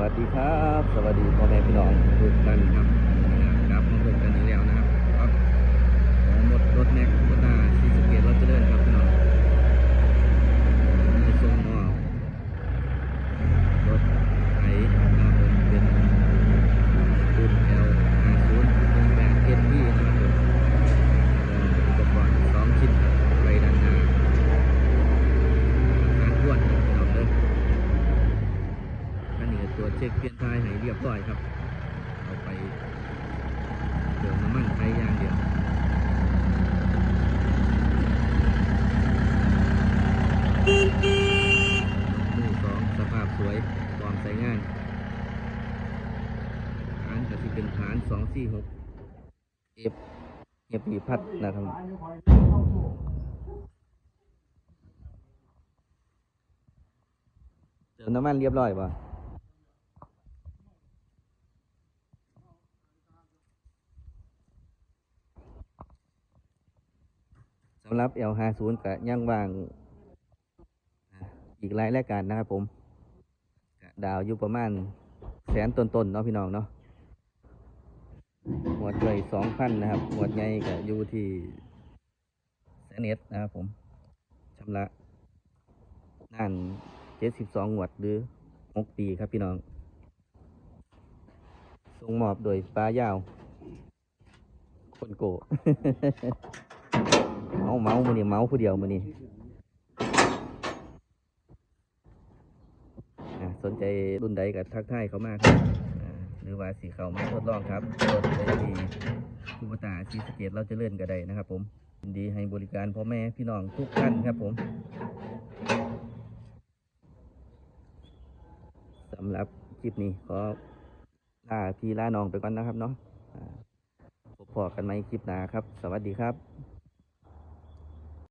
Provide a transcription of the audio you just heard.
วัสดีครับ สวัสดีพ่อแม่พี่น้องทุกท่านครับครับมาพบกันอีกแล้วนะครับครับของหมดรถแม็กโคต้าซีสะเกตรถเจริญครับพี่น้องมีทรงมอบรถไถนะครับผมเป็นรุ่น L 5 0 1 8 SB นะครับผมอุปกรณ์สองชิ้นครับไปด้านหน้าการทวนครับพี่น้องเด้อ อันนี้ก็ตัวจเช็คเปลี่ยนทายให้เรียบร้อยครับ เอาไปเติมน้ำมันใช้อย่างเดียวมือสองสภาพสวยพร้อมใช้งานฐานก็ที่เป็นฐานสองสี่หกเอฟเอฟพีพัดนะครับเติมน้ำมันเรียบร้อยป่ะ สำหรับ L50 กับย่างวางอ่าอีกหลายรายการนะครับผม ดาวอยู่ประมาณแสนต้นๆเนาะพี่น้องเนาะหมวดใหญ่สองพันนะครับหมวดใหญ่ก็อยู่ที่แสนเอ็ดนะครับผมชำระนั่นเจ็ดสิบสองหมวดหรือหกปีครับพี่น้องส่งมอบโดยปลายาว คนโก เมาเมามือนี่เมาผู้เดียวมือนี่สนใจรุ่นใดกับทักทายเขามากหรือว่าสีเขามาทดลองครับรถไดทีคูปตาสีสเกตเราจะเลื่อนก็ได้นะครับ ผมดีให้บริการพ่อแม่พี่น้องทุกท่านครับผมสำหรับคลิปนี้ขอลาพี่ลาน้องไปก่อนนะครับเนาะพบพอกันไหมคลิปหน้าครับ สวัสดีครับ